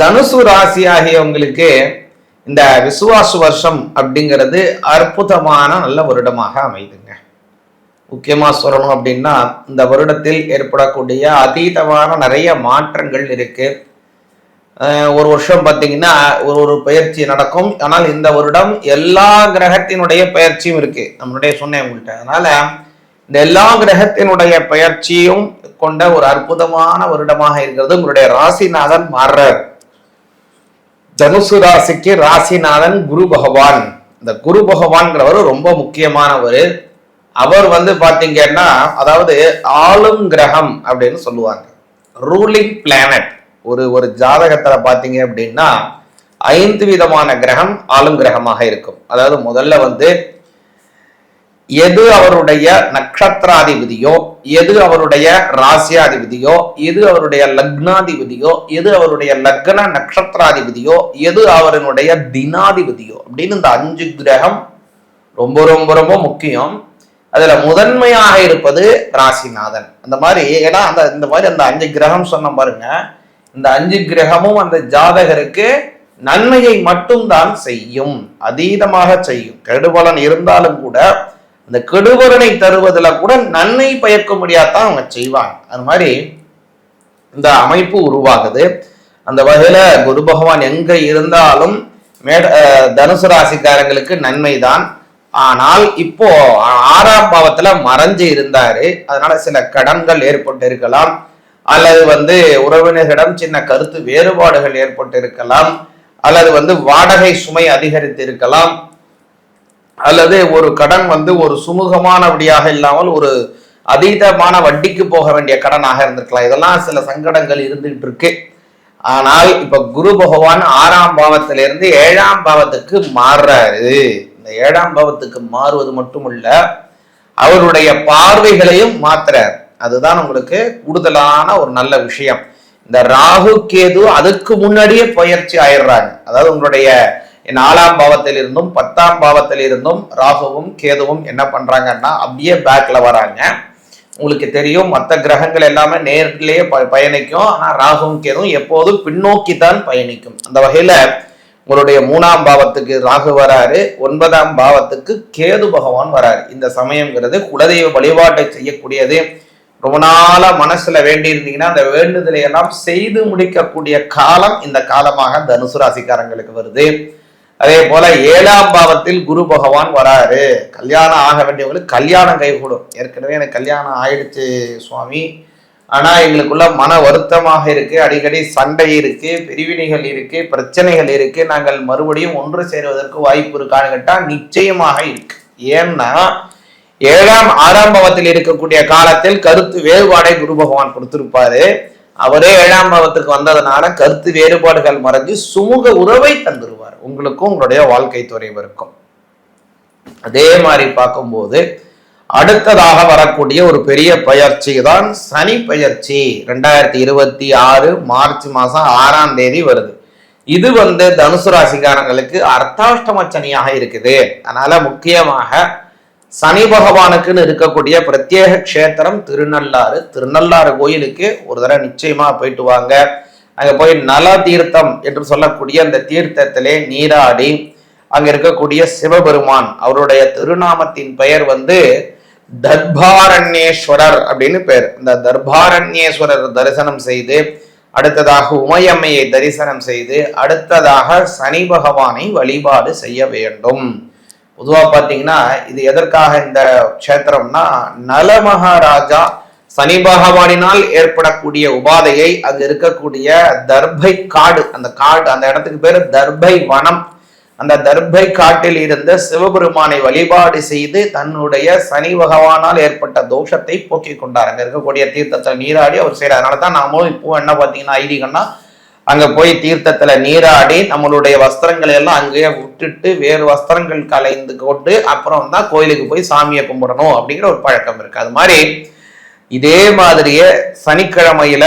தனுசு ராசி ஆகியவங்களுக்கு இந்த விசுவாச வருஷம் அப்படிங்கிறது அற்புதமான நல்ல வருடமாக அமைதுங்க. முக்கியமாக சொல்லணும் அப்படின்னா இந்த வருடத்தில் ஏற்படக்கூடிய அதீதமான நிறைய மாற்றங்கள் இருக்கு. ஒரு வருஷம் பார்த்தீங்கன்னா ஒரு ஒரு பயிற்சி நடக்கும். ஆனால் இந்த வருடம் எல்லா கிரகத்தினுடைய பயிற்சியும் இருக்கு. நம்மளுடைய சொன்னேன் உங்கள்கிட்ட. அதனால இந்த எல்லா கிரகத்தினுடைய பயிற்சியும் கொண்ட ஒரு அற்புதமான வருடமாக இருக்கிறது. உங்களுடைய ராசிநாதன் மாறுறார். தனுசு ராசிக்கு ராசிநாதன் குரு பகவான். இந்த குரு பகவான்கிறவர் ரொம்ப முக்கியமானவர். அவர் வந்து பார்த்தீங்கன்னா அதாவது ஆளும் கிரகம் அப்படின்னு சொல்லுவாங்க. ரூலிங் பிளானட் ஒரு ஒரு ஜாதகத்தில் பார்த்தீங்க அப்படின்னா ஐந்து விதமான கிரகம் ஆளும் கிரகமாக இருக்கும். அதாவது முதல்ல வந்து எது அவருடைய நட்சத்திராதிபதியோ எது அவருடைய ராசியாதிபதியோ எது அவருடைய லக்னாதிபதியோ எது அவருடைய லக்ன நட்சத்திராதிபதியோ எது அவருடைய தினாதிபதியோ அப்படின்னு இந்த அஞ்சு கிரகம் ரொம்ப ரொம்ப ரொம்ப முக்கியம். அதுல முதன்மையாக இருப்பது ராசிநாதன். அந்த மாதிரி ஏன்னா அந்த இந்த மாதிரி அந்த அஞ்சு கிரகம் சொன்ன பாருங்க. இந்த அஞ்சு கிரகமும் அந்த ஜாதகருக்கு நன்மையை மட்டும்தான் செய்யும். அதீதமாக செய்யும். கெடுபலன் இருந்தாலும் கூட அந்த கெடுபொருளை தருவதில் கூட நன்மை பயக்க முடியாதான் அவங்க செய்வாங்க. அது மாதிரி இந்த அமைப்பு உருவாகுது. அந்த வகையில குரு பகவான் எங்க இருந்தாலும் மேட தனுசு ராசிக்காரங்களுக்கு நன்மைதான். ஆனால் இப்போ ஆறாம் பாவத்துல மறைஞ்சு இருந்தாரு. அதனால சில கடன்கள் ஏற்பட்டு இருக்கலாம் அல்லது வந்து உறவினர்களிடம் சின்ன கருத்து வேறுபாடுகள் ஏற்பட்டு இருக்கலாம் அல்லது வந்து வாடகை சுமை அதிகரித்து இருக்கலாம் அல்லது ஒரு கடன் வந்து ஒரு சுமூகமானபடியாக இல்லாமல் ஒரு அதீதமான வட்டிக்கு போக வேண்டிய கடனாக இருந்திருக்கலாம். இதெல்லாம் சில சங்கடங்கள் இருந்துகிட்டு இருக்கு. ஆனால் இப்ப குரு பகவான் ஆறாம் பாவத்திலிருந்து ஏழாம் பாவத்துக்கு மாறுறாரு. இந்த ஏழாம் பாவத்துக்கு மாறுவது மட்டுமல்ல அவருடைய பார்வைகளையும் மாத்துறார். அதுதான் உங்களுக்கு கூடுதலான ஒரு நல்ல விஷயம். இந்த ராகு கேது அதுக்கு முன்னாடியே பயிற்சி ஆயிடுறாங்க. அதாவது உங்களுடைய நாலாம் பாவத்தில் இருந்தும் பத்தாம் பாவத்தில் இருந்தும் ராகுவும் கேதுவும் என்ன பண்றாங்கன்னா அப்படியே பேக்ல வராங்க. உங்களுக்கு தெரியும் மற்ற கிரகங்கள் எல்லாமே நேரிலேயே ப பயணிக்கும். ஆனால் ராகுவும் கேதுவும் எப்போதும் பின்னோக்கி தான் பயணிக்கும். அந்த வகையில உங்களுடைய மூணாம் பாவத்துக்கு ராகு வராரு. ஒன்பதாம் பாவத்துக்கு கேது பகவான் வராரு. இந்த சமயம்ங்கிறது குலதெய்வ வழிபாட்டை செய்யக்கூடியது. ரொம்ப நாளா மனசுல வேண்டி இருந்தீங்கன்னா அந்த வேண்டுதலை எல்லாம் செய்து முடிக்கக்கூடிய காலம் இந்த காலமாக தனுசு ராசிக்காரங்களுக்கு வருது. அதே போல ஏழாம் பாவத்தில் குரு பகவான் வராரு. கல்யாணம் ஆக வேண்டியவங்களுக்கு கல்யாணம் கைகூடும் ஏற்கனவே எனக்கு கல்யாணம் ஆயிடுச்சு சுவாமி. ஆனா எங்களுக்குள்ள மன வருத்தமாக இருக்கு. அடிக்கடி சண்டை இருக்கு பிரிவினைகள் இருக்கு பிரச்சனைகள் இருக்கு. நாங்கள் மறுபடியும் ஒன்று சேருவதற்கு வாய்ப்பு இருக்கான்னு கேட்டா நிச்சயமாக இருக்கு. ஏன்னா ஏழாம் ஆறாம் பாவத்தில் இருக்கக்கூடிய காலத்தில் கருத்து வேறுபாடை குரு பகவான் கொடுத்திருப்பாரு. அவரே ஏழாம் பாவத்துக்கு வந்ததுனால கருத்து வேறுபாடுகள் மறைஞ்சு சுமூக உறவை தந்துருவார் உங்களுக்கும் உங்களுடைய வாழ்க்கை துறைவருக்கும் அதே மாதிரி பார்க்கும்போது அடுத்ததாக வரக்கூடிய ஒரு பெரிய பயிற்சி தான் சனி பயிற்சி. ரெண்டாயிரத்தி இருபத்தி ஆறு மார்ச் மாசம் ஆறாம் தேதி வருது. இது வந்து தனுசு ராசிக்காரங்களுக்கு அர்த்தாஷ்டம சனியாக இருக்குது. அதனால முக்கியமாக சனி பகவானுக்குன்னு இருக்கக்கூடிய பிரத்யேக க்ஷேத்திரம் திருநள்ளாறு. திருநள்ளாறு கோயிலுக்கு ஒரு தடவை நிச்சயமா போயிட்டு வாங்க. அங்க போய் நல தீர்த்தம் என்று சொல்லக்கூடிய அந்த தீர்த்தத்திலே நீராடி அங்க இருக்கக்கூடிய சிவபெருமான் அவருடைய திருநாமத்தின் பெயர் வந்து தர்பாரண்யேஸ்வரர் அப்படின்னு பேர். இந்த தர்பாரண்யேஸ்வரர் தரிசனம் செய்து அடுத்ததாக உமையம்மையை தரிசனம் செய்து அடுத்ததாக சனி பகவானை வழிபாடு செய்ய வேண்டும். பொதுவாக பார்த்தீங்கன்னா இது எதற்காக இந்த க்ஷேத்திரம்னா நலமகாராஜா சனி பகவானினால் ஏற்படக்கூடிய உபாதையை அது இருக்கக்கூடிய தர்பை காடு அந்த காடு அந்த இடத்துக்கு பேர் தர்பை வனம். அந்த தர்பை காட்டில் இருந்த சிவபெருமானை வழிபாடு செய்து தன்னுடைய சனி பகவானால் ஏற்பட்ட தோஷத்தை போக்கிக் கொண்டார். அங்க இருக்கக்கூடிய தீர்த்தத்தில் நீராடி அவர் செய்கிறார் அதனால தான் நாமும் இப்போ என்ன பார்த்தீங்கன்னா ஐதீகம்னா அங்க போய் தீர்த்தத்துல நீராடி நம்மளுடைய வஸ்திரங்களை எல்லாம் அங்கேயே விட்டுட்டு வேறு வஸ்திரங்கள் கலைந்து கொண்டு அப்புறம் தான் கோயிலுக்கு போய் சாமியை கும்பிடணும் அப்படிங்கிற ஒரு பழக்கம் இருக்கு. அது மாதிரி இதே மாதிரியே சனிக்கிழமையில